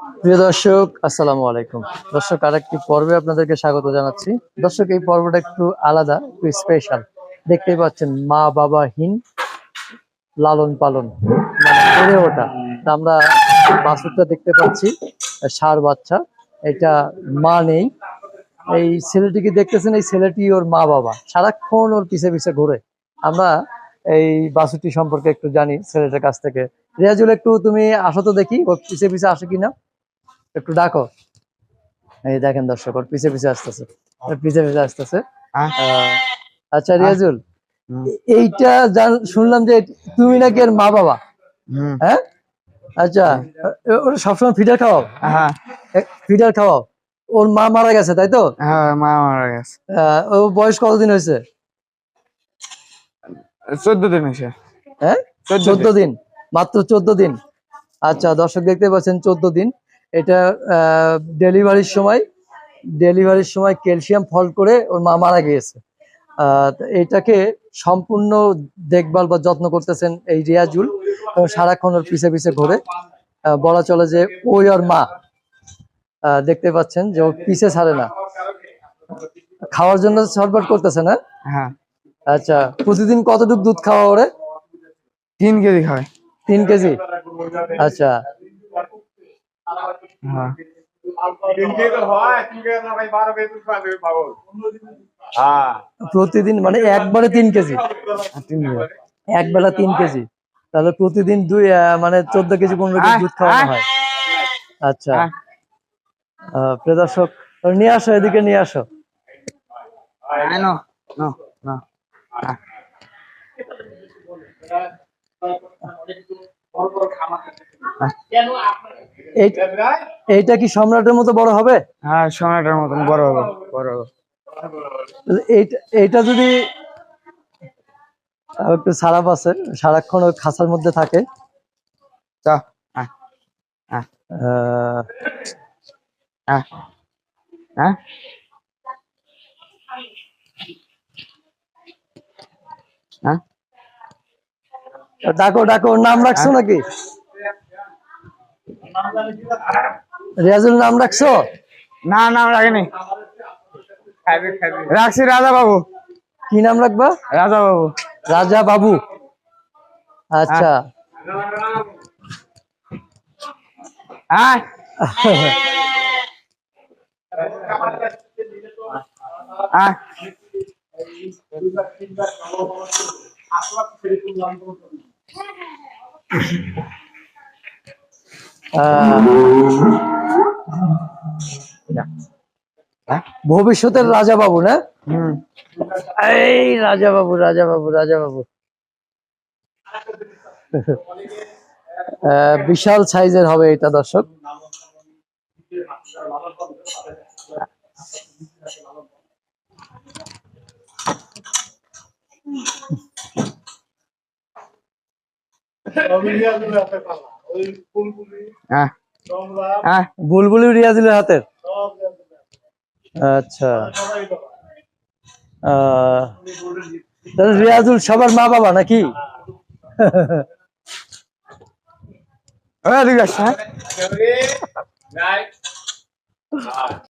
প্রিয় দর্শক, আসসালামু আলাইকুম। দর্শক, আরেকটি পর্বে আপনাদেরকে স্বাগত জানাচ্ছি। দর্শক, এই পর্বটা একটু আলাদা, একটু স্পেশাল দেখতেই পাচ্ছেন মা বাবাহীন লালন পালন মানে আমরা দেখতে পাচ্ছি, সার বাচ্চা। এটা মা নেই। এই ছেলেটিকে দেখতেছেন? এই ছেলেটি ওর মা বাবা সারাক্ষণ ওর পিছে পিছে ঘুরে। আমরা এই বাছুরটি সম্পর্কে একটু জানি ছেলেটার কাছ থেকে। রিয়াজুল, একটু তুমি আসো তো দেখি, ওর পিছে পিছে আসে কিনা। একটু ডাকো। এই দেখেন দর্শক ওর পিছে পিছে আসতেছে। ওর পিছে পিছে আসতেছে। আচ্ছা রিয়াজুল এইটা জান- শুনলাম যে তুমি নাকি এর মা বাবা। হ্যাঁ? আচ্ছা ওর সবসময় ফিডার খাওয়াও? হ্যাঁ। ফিডার খাওয়াও? ওর মা মারা গেছে তাই তো? হ্যাঁ মা মারা গেছে। ও বয়স কতদিন হয়েছে? চোদ্দ দিন হয়েছে। হ্যাঁ? চোদ্দ দিন মাত্র চোদ্দ দিন। আচ্ছা দর্শক দেখতে পাচ্ছেন চোদ্দ দিন। এটা ডেলিভারির সময় ডেলিভারির সময় ক্যালসিয়াম ফল্ট করে ওর মা মারা গিয়েছে। এটাকে সম্পূর্ণ দেখভাল বা যত্ন করতেছেন এই রিয়াজুল। এবং সারাক্ষণ ওর পিছে পিছে ঘুরে। বলা চলে যে ওই ওর মা দেখতে পাচ্ছেন যে ও পিছে ছাড়ে না। খাওয়ার জন্য সরবরাহ করতেছে না? হ্যাঁ। আচ্ছা প্রতিদিন কতটুকু দুধ খাওয়া ওরে? তিন কেজি খাবে তিন কেজি? আচ্ছা হ্যাঁ তিনটে তো হয় তিনটে না ভাই বারো বেজে পাবে পাগল হ্যাঁ প্রতিদিন মানে একবারে তিন কেজি। এক বেলা তিন কেজি। তাহলে প্রতিদিন দুই আহ, মানে চোদ্দ কেজি পনেরো কেজি দুধ খাওয়ানো হয়। আচ্ছা। আহ, আহ, প্রিয় দর্শক ওর নিয়ে আসো এদিকে নিয়ে আসো। এইটা কি সম্রাটের মতো বড় হবে? হ্যাঁ সম্রাটের মতন বড় হবে বড় হবে। এইটা এইটা যদি একটু সারাপ আছে সারাক্ষণ ওই খাসার মধ্যে থাকে। হ্যাঁ হ্যাঁ ডাকো ডাকো নাম রাখছো নাকি? রিয়াজুল নাম রাখছো? না না রাখিনি। রাখছি রাজা বাবু কি নাম রাখবা? রাজা বাবু রাজা বাবু আচ্ছা। হ্যাঁ। হ্যাঁ আহ, হ্যাঁ? ভবিষ্যতের রাজা বাবু না? হুম। এই রাজা বাবু রাজা বাবু রাজা বাবু আহ, বিশাল সাইজের হবে এটা দর্শক। হ্যাঁ। হ্যাঁ বুলবুলি রিয়াজুলের হাতের। আচ্ছা। রিয়াজুল সবার মা বাবা নাকি? হ্যাঁ দিকে আসছে হ্যাঁ